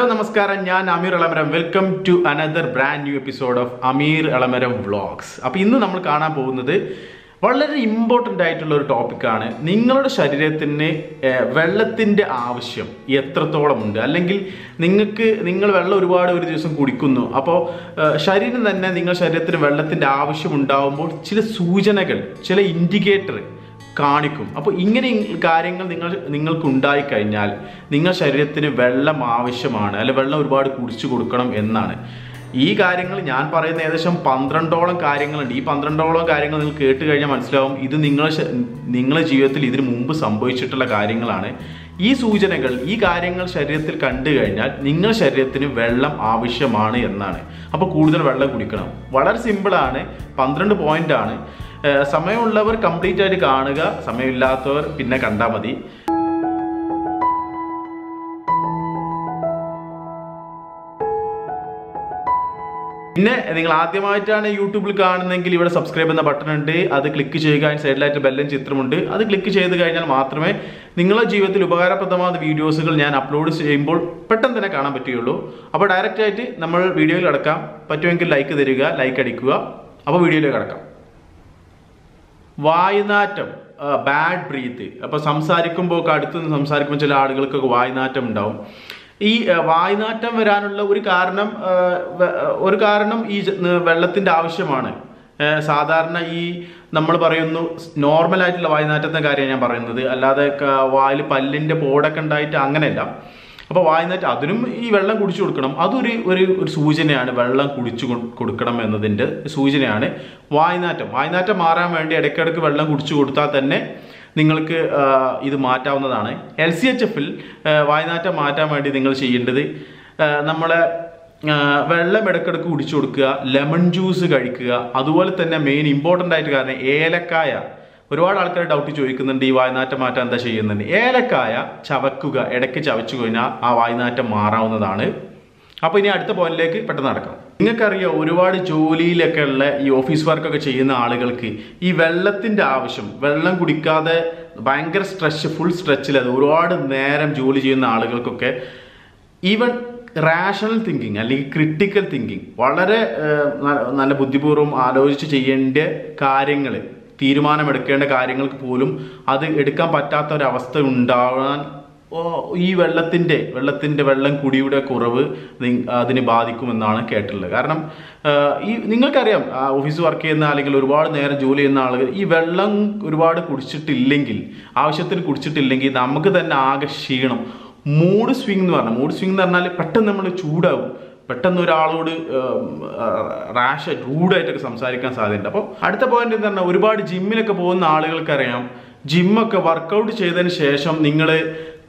Hello നമസ്കാരം. ഞാൻ Ameer Elamaram. Welcome to another brand new episode of Ameer Elamaram vlogs അപ്പോൾ ഇന്ന് നമ്മൾ കാണാൻ പോകുന്നത് വളരെ ഇമ്പോർട്ടന്റ് ആയിട്ടുള്ള ഒരു ടോപ്പിക്കാണ് നിങ്ങളുടെ ശരീരത്തിന് വെള്ളത്തിന്റെ ആവശ്യം എത്രത്തോളമുണ്ട് അല്ലെങ്കിൽ നിങ്ങൾക്ക് നിങ്ങൾ വെള്ളം ഒരുപാട് ഒരു ദിവസം കുടിക്കുന്നു. അപ്പോൾ ശരീരം തന്നെ നിങ്ങളുടെ ശരീരത്തിന് വെള്ളത്തിന്റെ ആവശ്യം ഉണ്ടാകുമ്പോൾ ചില സൂചനകൾ ചില ഇൻഡിക്കേറ്റർ കാണിക്കും. അപ്പോൾ ഇങ്ങനെ കാര്യങ്ങൾ നിങ്ങൾ നിങ്ങൾക്ക് ഉണ്ടായി കഴിഞ്ഞാൽ നിങ്ങൾ ശരീരത്തിന് വെള്ളം ആവശ്യമാണ്. അല്ലെ വെള്ളം ഒരുപാട് കുടിച്ചു കൊടുക്കണം എന്നാണ്. ഈ കാര്യങ്ങൾ ഞാൻ പറയുന്ന ഏകദേശം പന്ത്രണ്ടോളം കാര്യങ്ങളുണ്ട്. ഈ പന്ത്രണ്ടോളം കാര്യങ്ങൾ നിങ്ങൾ കേട്ട് കഴിഞ്ഞാൽ മനസ്സിലാവും ഇത് നിങ്ങളെ നിങ്ങളുടെ ജീവിതത്തിൽ ഇതിനു മുമ്പ് സംഭവിച്ചിട്ടുള്ള കാര്യങ്ങളാണ്. ഈ സൂചനകൾ ഈ കാര്യങ്ങൾ ശരീരത്തിൽ കണ്ടു കഴിഞ്ഞാൽ നിങ്ങൾ ശരീരത്തിന് വെള്ളം ആവശ്യമാണ് എന്നാണ്. അപ്പോൾ കൂടുതൽ വെള്ളം കുടിക്കണം. വളരെ സിമ്പിളാണ് പന്ത്രണ്ട് പോയിന്റ് ആണ്. സമയമുള്ളവർ കംപ്ലീറ്റ് ആയിട്ട് കാണുക. സമയമില്ലാത്തവർ പിന്നെ കണ്ടാൽ മതി. പിന്നെ നിങ്ങൾ ആദ്യമായിട്ടാണ് യൂട്യൂബിൽ കാണുന്നതെങ്കിൽ ഇവിടെ സബ്സ്ക്രൈബ് എന്ന ബട്ടൺ ഉണ്ട്. അത് ക്ലിക്ക് ചെയ്യുക. അതിന് സൈഡിലായിട്ട് ബെല്ലൻ ചിത്രമുണ്ട് അത് ക്ലിക്ക് ചെയ്ത് കഴിഞ്ഞാൽ മാത്രമേ നിങ്ങളുടെ ജീവിതത്തിൽ ഉപകാരപ്രദമായ വീഡിയോസുകൾ ഞാൻ അപ്ലോഡ് ചെയ്യുമ്പോൾ പെട്ടെന്ന് തന്നെ കാണാൻ പറ്റുകയുള്ളൂ. അപ്പോൾ ഡയറക്റ്റായിട്ട് നമ്മൾ വീഡിയോയിൽ കിടക്കാം. പറ്റുമെങ്കിൽ ലൈക്ക് തരിക ലൈക്ക് അടിക്കുക. അപ്പോൾ വീഡിയോയിലേക്ക് കിടക്കാം. വായുനാറ്റം ബാഡ് ബ്രീത്ത് അപ്പോൾ സംസാരിക്കുമ്പോൾ അടുത്തുനിന്ന് സംസാരിക്കുമ്പോൾ ചില ആളുകൾക്കൊക്കെ വായുനാറ്റം ഉണ്ടാവും. ഈ വായുനാറ്റം വരാനുള്ള ഒരു കാരണം ഒരു കാരണം ഈ വെള്ളത്തിന്റെ ആവശ്യമാണ്. സാധാരണ ഈ നമ്മൾ പറയുന്നു നോർമൽ ആയിട്ടുള്ള വായുനാറ്റത്തെ കാര്യമാണ് ഞാൻ പറയുന്നത്. അല്ലാതെ വായിൽ പല്ലിന്റെ പോടൊക്കെ ഉണ്ടായിട്ട് അങ്ങനെയല്ല. അപ്പോൾ വായുനാറ്റം അതിനും ഈ വെള്ളം കുടിച്ചു കൊടുക്കണം. അതൊരു ഒരു ഒരു സൂചനയാണ് വെള്ളം കുടിച്ചു കൊടുക്കണം എന്നതിന്റെ സൂചനയാണ് വായനാറ്റം. വായനാറ്റം മാറാൻ വേണ്ടി ഇടയ്ക്കിടയ്ക്ക് വെള്ളം കുടിച്ചു കൊടുത്താൽ തന്നെ നിങ്ങൾക്ക് ഇത് മാറ്റാവുന്നതാണ്. എൽ സി എച്ച് എഫിൽ വായനാറ്റം മാറ്റാൻ വേണ്ടി നിങ്ങൾ ചെയ്യേണ്ടത് നമ്മളെ വെള്ളം ഇടയ്ക്കിടയ്ക്ക് കുടിച്ചു കൊടുക്കുക ലെമൺ ജ്യൂസ് കഴിക്കുക. അതുപോലെ തന്നെ മെയിൻ ഇമ്പോർട്ടന്റ് ആയിട്ട് കാരണം ഏലക്കായ. ഒരുപാട് ആൾക്കാർ ഡൗട്ട് ചോദിക്കുന്നുണ്ട് ഈ വായനാറ്റം മാറ്റാൻ എന്താ ചെയ്യുന്നുണ്ട് ഏലക്കായ ചവക്കുക ഇടയ്ക്ക് ചവച്ചു കഴിഞ്ഞാൽ ആ വായനാറ്റം മാറാവുന്നതാണ്. അപ്പോൾ ഇനി അടുത്ത പോയിന്റിലേക്ക് പെട്ടെന്ന് നടക്കാം. നിങ്ങൾക്കറിയാം ഒരുപാട് ജോലിയിലൊക്കെ ഉള്ള ഈ ഓഫീസ് വർക്കൊക്കെ ചെയ്യുന്ന ആളുകൾക്ക് ഈ വെള്ളത്തിന്റെ ആവശ്യം വെള്ളം കുടിക്കാതെ ഭയങ്കര സ്ട്രെച്ച് ഫുൾ സ്ട്രെച്ചിൽ അത് ഒരുപാട് നേരം ജോലി ചെയ്യുന്ന ആളുകൾക്കൊക്കെ ഈവൻ റാഷണൽ തിങ്കിങ് അല്ലെങ്കിൽ ക്രിട്ടിക്കൽ തിങ്കിങ് വളരെ നല്ല ബുദ്ധിപൂർവം ആലോചിച്ച് ചെയ്യേണ്ട കാര്യങ്ങൾ തീരുമാനമെടുക്കേണ്ട കാര്യങ്ങൾക്ക് പോലും അത് എടുക്കാൻ പറ്റാത്ത ഒരവസ്ഥ ഉണ്ടാകാൻ ഈ വെള്ളത്തിന്റെ വെള്ളത്തിന്റെ വെള്ളം കുടിയുടെ കുറവ് അതിനെ ബാധിക്കുമെന്നാണ് കേട്ടിട്ടുള്ളത്. കാരണം ഈ നിങ്ങൾക്കറിയാം ഓഫീസ് വർക്ക് ചെയ്യുന്ന അല്ലെങ്കിൽ ഒരുപാട് നേരം ജോലി ചെയ്യുന്ന ആളുകൾ ഈ വെള്ളം ഒരുപാട് കുടിച്ചിട്ടില്ലെങ്കിൽ ആവശ്യത്തിന് കുടിച്ചിട്ടില്ലെങ്കിൽ നമുക്ക് തന്നെ ആകെ ക്ഷീണം. മൂഡ് സ്വിങ് എന്ന് പറഞ്ഞാൽ മൂഡ് സ്വിങ് എന്ന് പറഞ്ഞാൽ പെട്ടെന്ന് നമ്മൾ ചൂടാവും പെട്ടെന്ന് ഒരാളോട് റാഷ് റൂഡായിട്ടൊക്കെ സംസാരിക്കാൻ സാധ്യതയുണ്ട്. അപ്പോൾ അടുത്ത പോയിന്റ് എന്ന് പറഞ്ഞാൽ ഒരുപാട് ജിമ്മിലൊക്കെ പോകുന്ന ആളുകൾക്കറിയാം ജിമ്മൊക്കെ വർക്കൗട്ട് ചെയ്തതിന് ശേഷം നിങ്ങൾ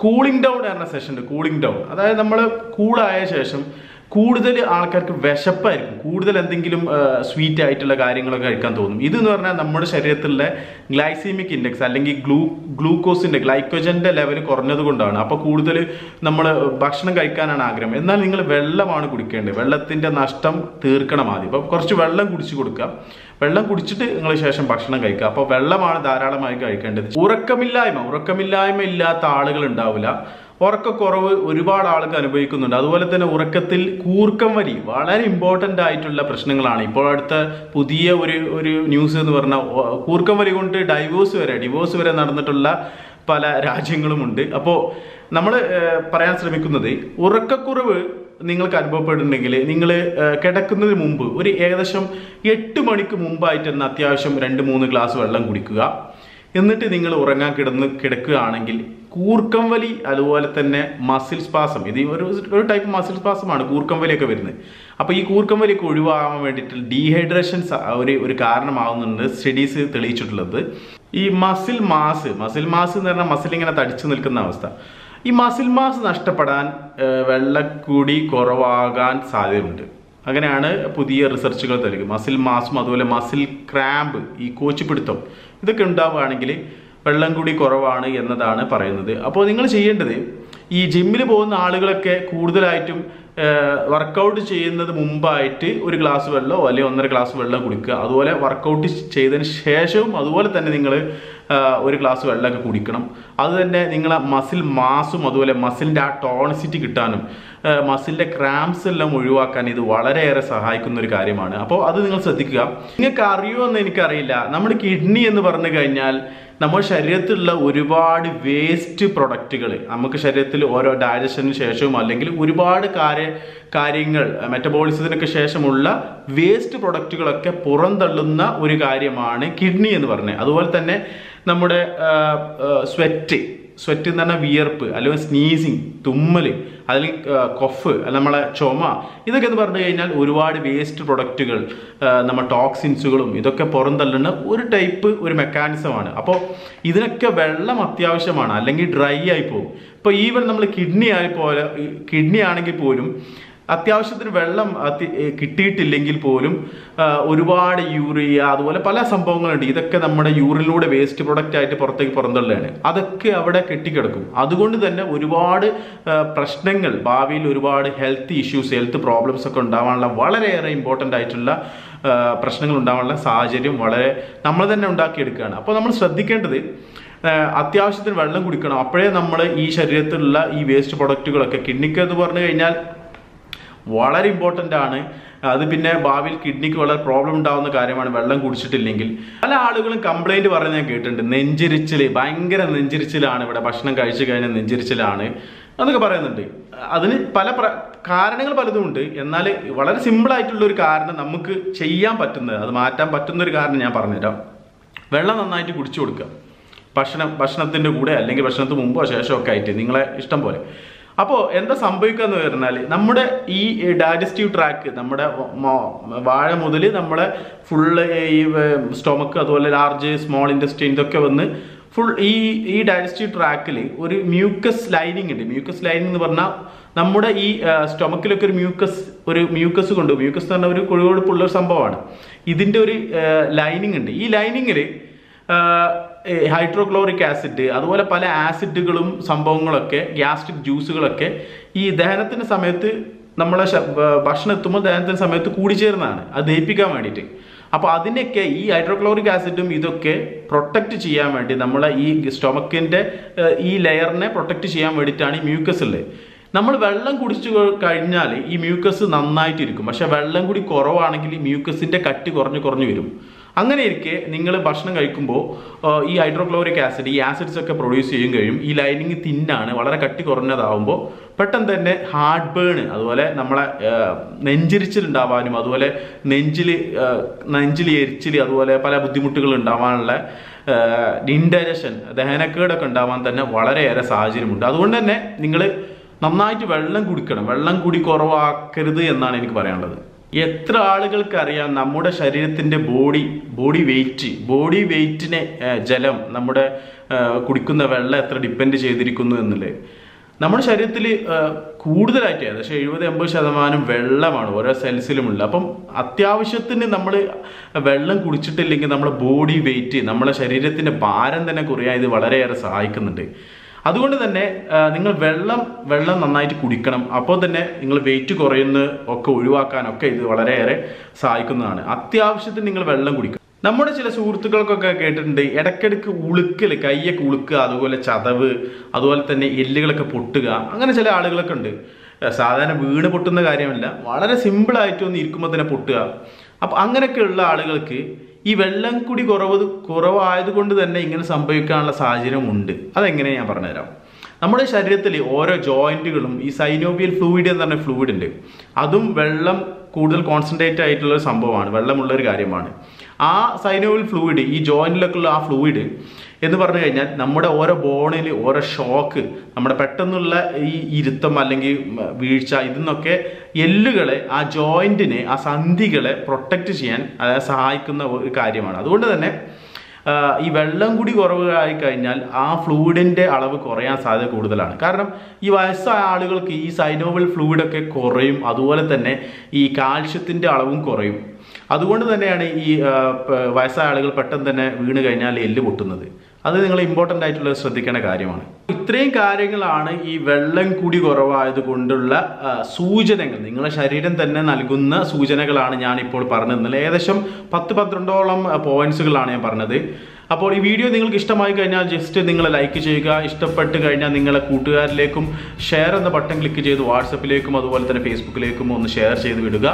കൂളിംഗ് ഡൗൺ എന്ന സെഷൻ ഉണ്ട് കൂളിംഗ് ഡൗൺ അതായത് നമ്മൾ കൂളായ ശേഷം കൂടുതൽ ആൾക്കാർക്ക് വിശപ്പായിരിക്കും. കൂടുതൽ എന്തെങ്കിലും സ്വീറ്റ് ആയിട്ടുള്ള കാര്യങ്ങളൊക്കെ കഴിക്കാൻ തോന്നും. ഇത് എന്ന് പറഞ്ഞാൽ നമ്മുടെ ശരീരത്തിലെ ഗ്ലൈസീമിക് ഇൻഡെക്സ് അല്ലെങ്കിൽ ഗ്ലൂ ഗ്ലൂക്കോസിന്റെ ഗ്ലൈക്കോജന്റെ ലെവൽ കുറഞ്ഞത് കൊണ്ടാണ്. അപ്പോൾ കൂടുതൽ നമ്മൾ ഭക്ഷണം കഴിക്കാനാണ് ആഗ്രഹം. എന്നാൽ നിങ്ങൾ വെള്ളമാണ് കുടിക്കേണ്ടത്. വെള്ളത്തിന്റെ നഷ്ടം തീർക്കണം ആദ്യം. അപ്പോൾ കുറച്ച് വെള്ളം കുടിച്ചു കൊടുക്കുക. വെള്ളം കുടിച്ചിട്ട് നിങ്ങൾ ശേഷം ഭക്ഷണം കഴിക്കുക. അപ്പോൾ വെള്ളമാണ് ധാരാളമായി കഴിക്കേണ്ടത്. ഉറക്കമില്ലായ്മ. ഉറക്കമില്ലായ്മ ഇല്ലാത്ത ആളുകൾ ഉണ്ടാവില്ല. ഉറക്കക്കുറവ് ഒരുപാട് ആൾക്ക് അനുഭവിക്കുന്നുണ്ട്. അതുപോലെ തന്നെ ഉറക്കത്തിൽ കൂർക്കം വരി വളരെ ഇമ്പോർട്ടന്റ് ആയിട്ടുള്ള പ്രശ്നങ്ങളാണ്. ഇപ്പോൾ അടുത്ത പുതിയ ഒരു ഒരു ന്യൂസ് എന്ന് പറഞ്ഞാൽ കൂർക്കം വരി കൊണ്ട് ഡൈവോഴ്സ് വരെ ഡിവോഴ്സ് വരെ നടന്നിട്ടുള്ള പല രാജ്യങ്ങളുമുണ്ട്. അപ്പോൾ നമ്മൾ പറയാൻ ശ്രമിക്കുന്നത് ഉറക്കക്കുറവ് നിങ്ങൾക്ക് അനുഭവപ്പെടുന്നുണ്ടെങ്കിൽ നിങ്ങൾ കിടക്കുന്നതിന് മുമ്പ് ഒരു ഏകദേശം എട്ട് മണിക്ക് മുമ്പായിട്ട് തന്നെ അത്യാവശ്യം രണ്ട് മൂന്ന് ഗ്ലാസ് വെള്ളം കുടിക്കുക. എന്നിട്ട് നിങ്ങൾ ഉറങ്ങാൻ കിടന്ന് കിടക്കുകയാണെങ്കിൽ കൂർക്കം വലി അതുപോലെ തന്നെ മസിൽ സ്പാസം ഇത് ഒരു ഒരു ടൈപ്പ് മസിൽ സ്പാസമാണ് കൂർക്കം വലിയൊക്കെ വരുന്നത്. അപ്പോൾ ഈ കൂർക്കം വലിയൊക്കെ ഒഴിവാകാൻ വേണ്ടിയിട്ട് ഡീഹൈഡ്രേഷൻ ഒരു ഒരു കാരണമാകുന്നുണ്ട് സ്റ്റഡീസ് തെളിയിച്ചിട്ടുള്ളത്. ഈ മസിൽ മാസ് മസിൽ മാസ് എന്ന് പറഞ്ഞാൽ മസിൽ ഇങ്ങനെ തടിച്ചു നിൽക്കുന്ന അവസ്ഥ. ഈ മസിൽ മാസ് നഷ്ടപ്പെടാൻ വെള്ളക്കൂടി കുറവാകാൻ സാധ്യതയുണ്ട്. അങ്ങനെയാണ് പുതിയ റിസർച്ചുകൾ തെളിയിക്കുന്നത്. മസിൽ മാസും അതുപോലെ മസിൽ ക്രാമ്പ് ഈ കോച്ചിപ്പിടുത്തം ഇതൊക്കെ ഉണ്ടാവുകയാണെങ്കിൽ വെള്ളം കൂടി കുറവാണ് എന്നതാണ് പറയുന്നത്. അപ്പോൾ നിങ്ങൾ ചെയ്യേണ്ടത് ഈ ജിമ്മിൽ പോകുന്ന ആളുകളൊക്കെ കൂടുതലായിട്ടും വർക്കൗട്ട് ചെയ്യുന്നത് മുമ്പായിട്ട് ഒരു ഗ്ലാസ് വെള്ളമോ അല്ലെങ്കിൽ ഒന്നര ഗ്ലാസ് വെള്ളം കുടിക്കുക. അതുപോലെ വർക്കൗട്ട് ചെയ്തതിന് ശേഷവും അതുപോലെ തന്നെ നിങ്ങൾ ഒരു ഗ്ലാസ് വെള്ളമൊക്കെ കുടിക്കണം. അതുതന്നെ നിങ്ങളെ മസിൽ മാസും അതുപോലെ മസിലിന്റെ ആ ടോണിസിറ്റി കിട്ടാനും മസിലിന്റെ ക്രാംസ് എല്ലാം ഒഴിവാക്കാൻ ഇത് വളരെയേറെ സഹായിക്കുന്ന ഒരു കാര്യമാണ്. അപ്പോൾ അത് നിങ്ങൾ ശ്രദ്ധിക്കുക. നിങ്ങൾക്ക് അറിയുമോ എന്ന് എനിക്കറിയില്ല. നമ്മൾ കിഡ്നി എന്ന് പറഞ്ഞു കഴിഞ്ഞാൽ നമ്മുടെ ശരീരത്തിലുള്ള ഒരുപാട് വേസ്റ്റ് പ്രൊഡക്റ്റുകൾ നമുക്ക് ശരീരത്തിൽ ഓരോ ഡയജഷന് ശേഷവും അല്ലെങ്കിൽ ഒരുപാട് കാര്യ കാര്യങ്ങൾ മെറ്റബോളിസത്തിനൊക്കെ ശേഷമുള്ള വേസ്റ്റ് പ്രൊഡക്റ്റുകളൊക്കെ പുറന്തള്ളുന്ന ഒരു കാര്യമാണ് കിഡ്നി എന്ന് പറഞ്ഞത് അതുപോലെ തന്നെ നമ്മുടെ സ്വെറ്റ് സ്വെറ്റ് എന്ന് പറഞ്ഞാൽ വിയർപ്പ് അല്ലെങ്കിൽ സ്നീസിങ് തുമ്മൽ അല്ലെങ്കിൽ കൊഫ് നമ്മളെ ചുമ ഇതൊക്കെ എന്ന് പറഞ്ഞു കഴിഞ്ഞാൽ ഒരുപാട് വേസ്റ്റ് പ്രൊഡക്റ്റുകൾ നമ്മൾ ടോക്സിൻസുകളും ഇതൊക്കെ പുറന്തള്ളുന്ന ഒരു ടൈപ്പ് ഒരു മെക്കാനിസമാണ് അപ്പോൾ ഇതിനൊക്കെ വെള്ളം അത്യാവശ്യമാണ്. അല്ലെങ്കിൽ ഡ്രൈ ആയി പോകും. ഇപ്പോൾ ഈവൻ നമ്മൾ കിഡ്നി ആയി പോലെ കിഡ്നി ആണെങ്കിൽ പോലും അത്യാവശ്യത്തിന് വെള്ളം കിട്ടിയിട്ടില്ലെങ്കിൽ പോലും ഒരുപാട് യൂറിയ അതുപോലെ പല സംഭവങ്ങളുണ്ട്. ഇതൊക്കെ നമ്മുടെ യൂറിനിലൂടെ വേസ്റ്റ് പ്രൊഡക്റ്റ് ആയിട്ട് പുറത്തേക്ക് പുറന്തള്ളുകയാണ്. അതൊക്കെ അവിടെ കെട്ടിക്കിടക്കും. അതുകൊണ്ട് തന്നെ ഒരുപാട് പ്രശ്നങ്ങൾ ഭാവിയിൽ ഒരുപാട് ഹെൽത്ത് ഇഷ്യൂസ് ഹെൽത്ത് പ്രോബ്ലംസ് ഒക്കെ ഉണ്ടാവാനുള്ള വളരെയേറെ ഇമ്പോർട്ടന്റ് ആയിട്ടുള്ള പ്രശ്നങ്ങൾ ഉണ്ടാവാനുള്ള സാഹചര്യം വളരെ നമ്മൾ തന്നെ ഉണ്ടാക്കിയെടുക്കുകയാണ്. അപ്പോൾ നമ്മൾ ശ്രദ്ധിക്കേണ്ടത് അത്യാവശ്യത്തിന് വെള്ളം കുടിക്കണം. അപ്പോഴേ നമ്മൾ ഈ ശരീരത്തിലുള്ള ഈ വേസ്റ്റ് പ്രൊഡക്റ്റുകളൊക്കെ കിഡ്നിക്ക് എന്ന് പറഞ്ഞു കഴിഞ്ഞാൽ വളരെ ഇമ്പോർട്ടന്റ് ആണ്. അത് പിന്നെ ഭാവിയിൽ കിഡ്നിക്ക് വളരെ പ്രോബ്ലം ഉണ്ടാവുന്ന കാര്യമാണ് വെള്ളം കുടിച്ചിട്ടില്ലെങ്കിൽ. പല ആളുകളും കംപ്ലൈന്റ് പറഞ്ഞ് ഞാൻ കേട്ടിട്ടുണ്ട്. നെഞ്ചിരിച്ചിൽ ഭയങ്കര നെഞ്ചിരിച്ചിലാണ് ഇവിടെ ഭക്ഷണം കഴിച്ചു കഴിഞ്ഞാൽ നെഞ്ചിരിച്ചിലാണ് എന്നൊക്കെ പറയുന്നുണ്ട്. അതിന് പല കാരണങ്ങൾ പലതും ഉണ്ട്. എന്നാൽ വളരെ ഒരു കാരണം നമുക്ക് ചെയ്യാൻ പറ്റുന്നത് അത് മാറ്റാൻ പറ്റുന്ന ഒരു കാരണം ഞാൻ പറഞ്ഞുതരാം. വെള്ളം നന്നായിട്ട് കുടിച്ചു കൊടുക്കുക. ഭക്ഷണം ഭക്ഷണത്തിന്റെ കൂടെ അല്ലെങ്കിൽ ഭക്ഷണത്തിന് മുമ്പോ ശേഷമോ ഒക്കെ ആയിട്ട് നിങ്ങളെ ഇഷ്ടം പോലെ. അപ്പോൾ എന്താ സംഭവിക്കുക എന്ന് പറഞ്ഞാൽ നമ്മുടെ ഈ ഡൈജസ്റ്റീവ് ട്രാക്ക് നമ്മുടെ വാഴ മുതൽ നമ്മളെ ഫുള്ള് ഈ സ്റ്റൊമക്ക് അതുപോലെ ലാർജ് സ്മോൾ ഇൻഡസ്ട്രി ഇതൊക്കെ വന്ന് ഫുൾ ഈ ഈ ഡൈജസ്റ്റീവ് ട്രാക്കിൽ ഒരു മ്യൂക്കസ് ലൈനിങ് ഉണ്ട് മ്യൂക്കസ് ലൈനിങ് എന്ന് പറഞ്ഞാൽ നമ്മുടെ ഈ സ്റ്റൊമക്കിലൊക്കെ ഒരു മ്യൂക്കസ് ഒരു മ്യൂക്കസ് കൊണ്ട് മ്യൂക്കസ് എന്ന് പറഞ്ഞാൽ ഒരു കൊഴുകൊഴുപ്പുള്ള ഒരു സംഭവമാണ്. ഇതിന്റെ ഒരു ലൈനിങ് ഉണ്ട് ഈ ലൈനിങ്ങിൽ ഹൈഡ്രോക്ലോറിക് ആസിഡ് അതുപോലെ പല ആസിഡുകളും സംഭവങ്ങളൊക്കെ ഗ്യാസ്ട്രിക് ജ്യൂസുകളൊക്കെ ഈ ദഹനത്തിന്റെ സമയത്ത് നമ്മളെ ഭക്ഷണം എത്തുമ്പോൾ ദഹനത്തിന് സമയത്ത് കൂടിച്ചേർന്നതാണ് അത് ദഹിപ്പിക്കാൻ വേണ്ടിയിട്ട്. അപ്പോൾ അതിനൊക്കെ ഈ ഹൈഡ്രോക്ലോറിക് ആസിഡും ഇതൊക്കെ പ്രൊട്ടക്റ്റ് ചെയ്യാൻ വേണ്ടി നമ്മളെ ഈ സ്റ്റൊമക്കിന്റെ ഈ ലെയറിനെ പ്രൊട്ടക്റ്റ് ചെയ്യാൻ വേണ്ടിയിട്ടാണ് ഈ മ്യൂക്കസ് ഉള്ളത്. നമ്മൾ വെള്ളം കുടിച്ചു കഴിഞ്ഞാൽ ഈ മ്യൂക്കസ് നന്നായിട്ടിരിക്കും. പക്ഷേ വെള്ളം കൂടി കുറവാണെങ്കിൽ ഈ മ്യൂക്കസിന്റെ കട്ടി കുറഞ്ഞു കുറഞ്ഞു വരും. അങ്ങനെ ഇരിക്കെ നിങ്ങൾ ഭക്ഷണം കഴിക്കുമ്പോൾ ഈ ഹൈഡ്രോക്ലോറിക് ആസിഡ് ഈ ആസിഡ്സ് ഒക്കെ പ്രൊഡ്യൂസ് ചെയ്യും കഴിയും. ഈ ലൈനിങ് തിന്നാണ് വളരെ കട്ടി കുറഞ്ഞതാവുമ്പോൾ പെട്ടെന്ന് തന്നെ ഹാർട്ട് ബേൺ അതുപോലെ നമ്മളെ നെഞ്ചിരിച്ചിലുണ്ടാവാനും അതുപോലെ നെഞ്ചിൽ നെഞ്ചിൽ എരിച്ചിൽ അതുപോലെ പല ബുദ്ധിമുട്ടുകൾ ഉണ്ടാവാനുള്ള ഇൻഡൈജഷൻ ദഹനക്കേടൊക്കെ ഉണ്ടാവാൻ തന്നെ വളരെയേറെ സാഹചര്യമുണ്ട്. അതുകൊണ്ട് തന്നെ നിങ്ങൾ നന്നായിട്ട് വെള്ളം കുടിക്കണം. വെള്ളം കുടി കുറവാക്കരുത് എന്നാണ് എനിക്ക് പറയാനുള്ളത്. എത്ര ആളുകൾക്കറിയാം നമ്മുടെ ശരീരത്തിന്റെ ബോഡി ബോഡി വെയിറ്റ് ബോഡി വെയിറ്റിനെ ജലം നമ്മുടെ കുടിക്കുന്ന വെള്ളം എത്ര ഡിപ്പെൻഡ് ചെയ്തിരിക്കുന്നു എന്നുള്ളത്. നമ്മുടെ ശരീരത്തിൽ കൂടുതലായിട്ട് ഏകദേശം എഴുപത് എൺപത് ശതമാനം വെള്ളമാണ് ഓരോ സെൽസിലുമുള്ളത് അപ്പം അത്യാവശ്യത്തിന് നമ്മൾ വെള്ളം കുടിച്ചിട്ടില്ലെങ്കിൽ നമ്മുടെ ബോഡി വെയിറ്റ് നമ്മുടെ ശരീരത്തിന്റെ ഭാരം തന്നെ കുറയാൻ ഇത് വളരെയേറെ സഹായിക്കുന്നുണ്ട്. അതുകൊണ്ട് തന്നെ നിങ്ങൾ വെള്ളം വെള്ളം നന്നായിട്ട് കുടിക്കണം. അപ്പോൾ തന്നെ നിങ്ങൾ വെയിറ്റ് കുറയുന്ന ഒക്കെ ഒഴിവാക്കാനൊക്കെ ഇത് വളരെയേറെ സഹായിക്കുന്നതാണ്. അത്യാവശ്യത്തിന് നിങ്ങൾ വെള്ളം കുടിക്കണം. നമ്മുടെ ചില സുഹൃത്തുക്കൾക്കൊക്കെ കേട്ടിട്ടുണ്ട് ഇടയ്ക്കിടയ്ക്ക് ഉളുക്കൽ കൈയൊക്കെ ഉളുക്കുക അതുപോലെ ചതവ് അതുപോലെ തന്നെ എല്ലുകളൊക്കെ പൊട്ടുക അങ്ങനെ ചില ആളുകളൊക്കെ ഉണ്ട്. സാധാരണ വീണ് പൊട്ടുന്ന കാര്യമല്ല വളരെ സിമ്പിളായിട്ട് ഒന്ന് ഇരിക്കുമ്പോൾ തന്നെ പൊട്ടുക. അപ്പം അങ്ങനെയൊക്കെയുള്ള ആളുകൾക്ക് ഈ വെള്ളം കുടി കുറവ് കുറവായതുകൊണ്ട് തന്നെ ഇങ്ങനെ സംഭവിക്കാനുള്ള സാഹചര്യം ഉണ്ട് അതെങ്ങനെ ഞാൻ പറഞ്ഞുതരാം. നമ്മുടെ ശരീരത്തിൽ ഓരോ ജോയിന്റുകളും ഈ സൈനോബിയൽ ഫ്ലൂയിഡ് എന്ന് പറഞ്ഞ ഫ്ലൂയിഡ് ഉണ്ട്. അതും വെള്ളം കൂടുതൽ കോൺസെൻട്രേറ്റ് ആയിട്ടുള്ള ഒരു സംഭവമാണ്. വെള്ളമുള്ള ഒരു കാര്യമാണ്. ആ സൈനോവിൽ ഫ്ലൂയിഡ് ഈ ജോയിന്റിലൊക്കെ ഉള്ള ആ ഫ്ലൂയിഡ് എന്ന് പറഞ്ഞു കഴിഞ്ഞാൽ നമ്മുടെ ഓരോ ബോണിൽ ഓരോ ഷോക്ക് നമ്മുടെ പെട്ടെന്നുള്ള ഈ ഇരുത്തം അല്ലെങ്കിൽ വീഴ്ച ഇതിന്നൊക്കെ എല്ലുകളെ ആ ജോയിന്റിനെ ആ സന്ധികളെ പ്രൊട്ടക്റ്റ് ചെയ്യാൻ സഹായിക്കുന്ന ഒരു കാര്യമാണ്. അതുകൊണ്ട് തന്നെ ഈ വെള്ളം കൂടി കുറവായി കഴിഞ്ഞാൽ ആ ഫ്ലൂയിഡിന്റെ അളവ് കുറയാൻ സാധ്യത കൂടുതലാണ്. കാരണം ഈ വയസ്സായ ആളുകൾക്ക് ഈ സൈനോവൽ ഫ്ലൂയിഡൊക്കെ കുറയും അതുപോലെ തന്നെ ഈ കാൽഷ്യത്തിന്റെ അളവും കുറയും. അതുകൊണ്ട് തന്നെയാണ് ഈ വയസ്സായ ആളുകൾ പെട്ടെന്ന് തന്നെ വീണ് കഴിഞ്ഞാൽ എല്ല് പൊട്ടുന്നത്. അത് നിങ്ങൾ ഇമ്പോർട്ടന്റ് ആയിട്ടുള്ള ശ്രദ്ധിക്കേണ്ട കാര്യമാണ്. ഇത്രയും കാര്യങ്ങളാണ് ഈ വെള്ളം കൂടി കുറവായത് കൊണ്ടുള്ള സൂചനകൾ. നിങ്ങളുടെ ശരീരം തന്നെ നൽകുന്ന സൂചനകളാണ് ഞാൻ ഇപ്പോൾ പറഞ്ഞു തന്നത് ഏകദേശം പത്ത് പന്ത്രണ്ടോളം പോയിന്റ്സുകളാണ് ഞാൻ പറഞ്ഞത്. അപ്പോൾ ഈ വീഡിയോ നിങ്ങൾക്ക് ഇഷ്ടമായി കഴിഞ്ഞാൽ ജസ്റ്റ് നിങ്ങൾ ലൈക്ക് ചെയ്യുക. ഇഷ്ടപ്പെട്ട് കഴിഞ്ഞാൽ നിങ്ങളെ കൂട്ടുകാരിലേക്കും ഷെയർ എന്ന ബട്ടൺ ക്ലിക്ക് ചെയ്ത് വാട്സപ്പിലേക്കും അതുപോലെ തന്നെ ഫേസ്ബുക്കിലേക്കും ഒന്ന് ഷെയർ ചെയ്ത് വിടുക.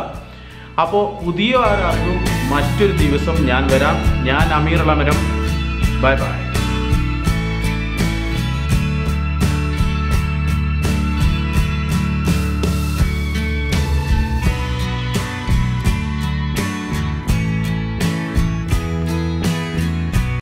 അപ്പോൾ പുതിയ ആരറിവും മറ്റൊരു ദിവസം ഞാൻ വരാം. ഞാൻ അമീർ അളമരം ബൈ ബൈ